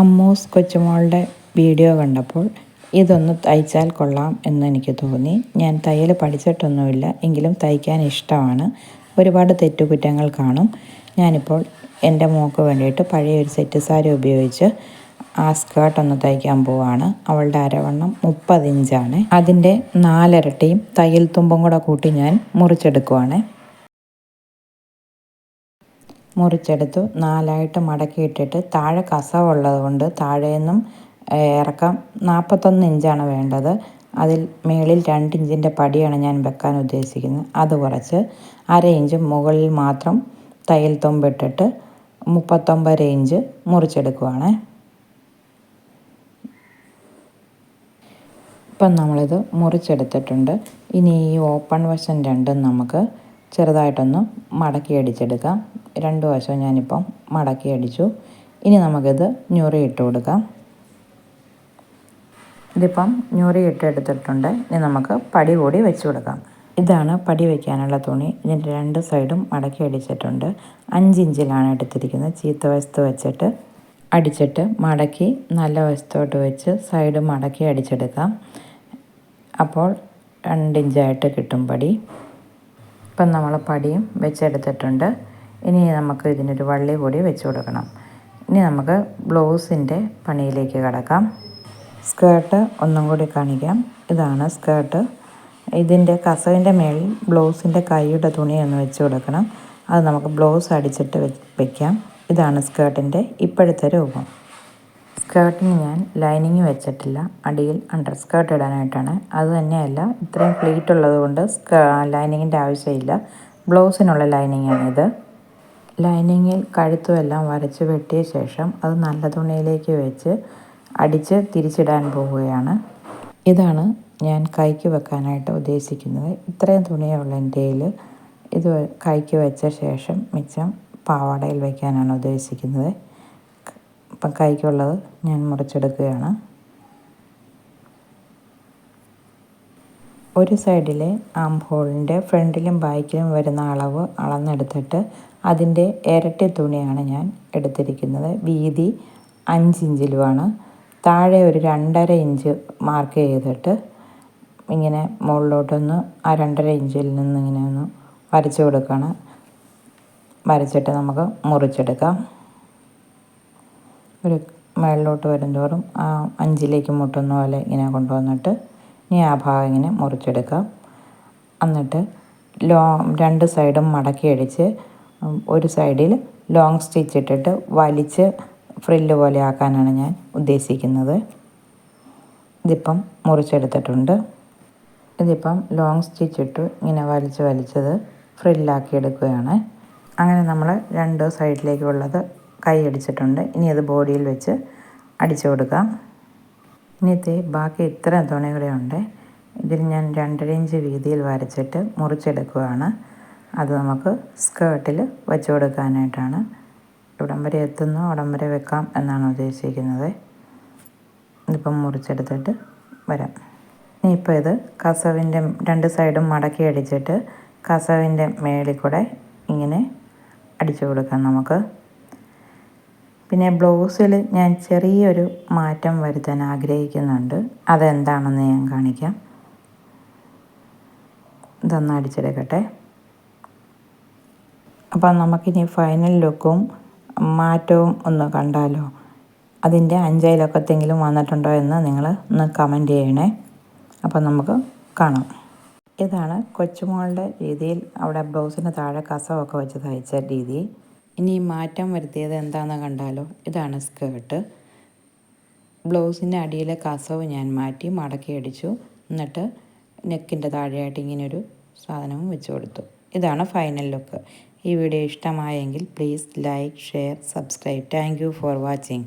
അമ്മൂസ് കൊച്ചുമോളുടെ video കണ്ടപ്പോൾ ഇതൊന്ന് തയ്ച്ചാൽ കൊള്ളാം എന്ന് എനിക്ക് തോന്നി. ഞാൻ തയ്യൽ പഠിച്ചിട്ടൊന്നുമില്ല എങ്കിലും തയ്ക്കാൻ ഇഷ്ടമാണ്. ഒരുപാട് തെറ്റുകുറ്റങ്ങൾ കാണും. ഞാനിപ്പോൾ എന്റെ മോൾക്ക് വേണ്ടിയിട്ട് പഴയ ഒരു സെറ്റ് സാരി ഉപയോഗിച്ച് ആ സ്കേർട്ട് ഒന്ന് തയ്ക്കാൻ പോവാണ്. അവളുടെ അരവണ്ണം മുപ്പത് ഇഞ്ചാണ്. അതിന്റെ നാലിരട്ടിയും തയ്യൽ തുമ്പും കൂടെ കൂട്ടി ഞാൻ മുറിച്ചെടുക്കുവാണ്. മുറിച്ചെടുത്തു. നാലായിട്ട് മടക്കിയിട്ടിട്ട് താഴെ കസവുള്ളത് കൊണ്ട് താഴേന്നും ഇറക്കം നാൽപ്പത്തൊന്ന് ഇഞ്ചാണ് വേണ്ടത്. അതിൽ മേളിൽ രണ്ട് ഇഞ്ചിന്റെ പടിയാണ് ഞാൻ വെക്കാൻ ഉദ്ദേശിക്കുന്നത്. അത് കുറച്ച് അര ഇഞ്ച് മുകളിൽ മാത്രം തയ്യൽ തുമ്പിട്ടിട്ട് മുപ്പത്തൊമ്പത് ഇഞ്ച് മുറിച്ചെടുക്കുവാണ്. ഇപ്പം നമ്മളിത് മുറിച്ചെടുത്തിട്ടുണ്ട്. ഇനി ഈ ഓപ്പൺ വശം രണ്ടും നമുക്ക് ചെറുതായിട്ടൊന്ന് മടക്കി അടിച്ചെടുക്കാം. രണ്ട് വശവും ഞാനിപ്പം മടക്കി അടിച്ചു. ഇനി നമുക്കിത് ഞൊറി ഇട്ട് കൊടുക്കാം. ഇതിപ്പം ഞൊറി ഇട്ടെടുത്തിട്ടുണ്ട് ഇനി നമുക്ക് പടി കൂടി വെച്ച് കൊടുക്കാം. ഇതാണ് പടി വയ്ക്കാനുള്ള തുണി. ഇതിന്റെ രണ്ട് സൈഡും മടക്കി അടിച്ചിട്ടുണ്ട്. അഞ്ച് ഇഞ്ചിലാണ് എടുത്തിരിക്കുന്നത്. ചീത്ത വശത്ത് വെച്ചിട്ട് അടിച്ചിട്ട് മടക്കി നല്ല വശത്തോട്ട് വെച്ച് സൈഡ് മടക്കി അടിച്ചെടുക്കാം. അപ്പോൾ രണ്ടിഞ്ചായിട്ട് കിട്ടും പടി. ഇപ്പം നമ്മൾ പടിയും വെച്ചെടുത്തിട്ടുണ്ട്. ഇനി നമുക്ക് ഇതിനൊരു വള്ളി കൂടി വെച്ച് കൊടുക്കണം. ഇനി നമുക്ക് ബ്ലൗസിന്റെ പണിയിലേക്ക് കടക്കാം. സ്കേർട്ട് ഒന്നും കൂടി കാണിക്കാം. ഇതാണ് സ്കേർട്ട്. ഇതിന്റെ കസവിന്റെ മേളിൽ ബ്ലൗസിന്റെ കൈയുടെ തുണി ഒന്ന് വെച്ച് കൊടുക്കണം. അത് നമുക്ക് ബ്ലൗസ് അടിച്ചിട്ട് വെക്കാം. ഇതാണ് സ്കേർട്ടിന്റെ ഇപ്പോഴത്തെ രൂപം. സ്കേർട്ടിന് ഞാൻ ലൈനിങ് വെച്ചിട്ടില്ല. അടിയിൽ അണ്ടർ സ്കേർട്ട് ഇടാനായിട്ടാണ്. അത് തന്നെയല്ല ഇത്രയും പ്ലീറ്റ് ഉള്ളത് കൊണ്ട് ലൈനിങ്ങിന്റെ ആവശ്യമില്ല. ബ്ലൗസിനുള്ള ലൈനിങ്ങാണിത്. ലൈനിങ്ങിൽ കഴുത്തുമെല്ലാം വരച്ച് വെട്ടിയ ശേഷം അത് നല്ല തുണിയിലേക്ക് വെച്ച് അടിച്ച് തിരിച്ചിടാൻ പോവുകയാണ്. ഇതാണ് ഞാൻ കൈക്ക് വെക്കാനായിട്ട് ഉദ്ദേശിക്കുന്നത്. ഇത്രയും തുണിയുള്ള എന്റെ ഇത് കൈക്ക് വെച്ച ശേഷം മിച്ചം പാവാടയിൽ വയ്ക്കാനാണ് ഉദ്ദേശിക്കുന്നത്. ഇപ്പം കൈക്കുള്ളത് ഞാൻ മുറിച്ചെടുക്കുകയാണ്. ഒരു സൈഡിലെ ആം ഹോളിന്റെ ഫ്രണ്ടിലും ബാക്കിലും വരുന്ന അളവ് അളന്നെടുത്തിട്ട് അതിന്റെ ഇരട്ടി തുണിയാണ് ഞാൻ എടുത്തിരിക്കുന്നത്. വീതി അഞ്ച് ഇഞ്ചിലുമാണ്. താഴെ ഒരു രണ്ടര ഇഞ്ച് മാർക്ക് ചെയ്തിട്ട് ഇങ്ങനെ മുകളിലോട്ടൊന്ന് ആ രണ്ടര ഇഞ്ചിൽ നിന്ന് ഇങ്ങനെ ഒന്ന് വരച്ചു കൊടുക്കണം. വരച്ചിട്ട് നമുക്ക് മുറിച്ചെടുക്കാം. ഒരു മേളിലോട്ട് വരുന്തോറും ആ അഞ്ചിലേക്ക് മുട്ടുന്ന പോലെ ഇങ്ങനെ കൊണ്ടുവന്നിട്ട് ഇനി ആ ഭാഗം ഇങ്ങനെ മുറിച്ചെടുക്കാം. എന്നിട്ട് ലോ രണ്ട് സൈഡും മടക്കി അടിച്ച് ഒരു സൈഡിൽ ലോങ് സ്റ്റിച്ച് ഇട്ടിട്ട് വലിച്ച് ഫ്രില്ല് പോലെ ആക്കാനാണ് ഞാൻ ഉദ്ദേശിക്കുന്നത്. ഇതിപ്പം മുറിച്ചെടുത്തിട്ടുണ്ട്. ഇതിപ്പം ലോങ് സ്റ്റിച്ച് ഇട്ട് ഇങ്ങനെ വലിച്ച് വലിച്ചത് ഫ്രില്ലാക്കി എടുക്കുകയാണ്. അങ്ങനെ നമ്മൾ രണ്ട് സൈഡിലേക്കുള്ളത് കൈ അടിച്ചിട്ടുണ്ട്. ഇനി അത് ബോഡിയിൽ വെച്ച് അടിച്ചു കൊടുക്കാം. ഇനിയത്തെ ബാക്കി ഇത്ര തുണി ഉണ്ട്. ഇതിൽ ഞാൻ രണ്ടര ഇഞ്ച് വീതിയിൽ വരച്ചിട്ട് മുറിച്ചെടുക്കുകയാണ് അത് നമുക്ക് സ്കേർട്ടിൽ വെച്ച് കൊടുക്കാനായിട്ടാണ്. ഇവിടം വരെ എത്തുന്നു അവിടം വരെ വെക്കാം എന്നാണ് ഉദ്ദേശിക്കുന്നത്. ഇതിപ്പം മുറിച്ചെടുത്തിട്ട് വരാം. ഇനിയിപ്പോൾ ഇത് കസവിന്റെ രണ്ട് സൈഡും മടക്കി അടിച്ചിട്ട് കസവിന്റെ മേളിൽ കൂടെ ഇങ്ങനെ അടിച്ചു കൊടുക്കാം നമുക്ക്. പിന്നെ ബ്ലൗസിൽ ഞാൻ ചെറിയൊരു മാറ്റം വരുത്താൻ ആഗ്രഹിക്കുന്നുണ്ട്. അതെന്താണെന്ന് ഞാൻ കാണിക്കാം. ഇതൊന്ന് അടിച്ചെടുക്കട്ടെ. അപ്പം നമുക്കിനി ഫൈനൽ ലുക്കും മാറ്റവും ഒന്ന് കണ്ടാലോ? അതിന്റെ അഞ്ചയിലൊക്കത്തെങ്കിലും വന്നിട്ടുണ്ടോ എന്ന് നിങ്ങൾ ഒന്ന് കമന്റ് ചെയ്യണേ. അപ്പം നമുക്ക് കാണാം. ഇതാണ് കൊച്ചുമോളുടെ രീതിയിൽ അവിടെ ബ്ലൗസിന് താഴെ കസവൊക്കെ വെച്ച് തയ്ച്ച രീതി. ഇനി മാറ്റം വരുത്തിയത് എന്താണെന്ന് കണ്ടാലോ? ഇതാണ് സ്കേർട്ട്. ബ്ലൗസിന്റെ അടിയിലെ കസവ് ഞാൻ മാറ്റി മടക്കി അടിച്ചു. എന്നിട്ട് നെക്കിന്റെ താഴെയായിട്ട് ഇങ്ങനൊരു സാധനവും വെച്ച് കൊടുത്തു. ഇതാണ് ഫൈനൽ ലുക്ക്. ഈ വീഡിയോ ഇഷ്ടമായെങ്കിൽ please like share subscribe. Thank for watching.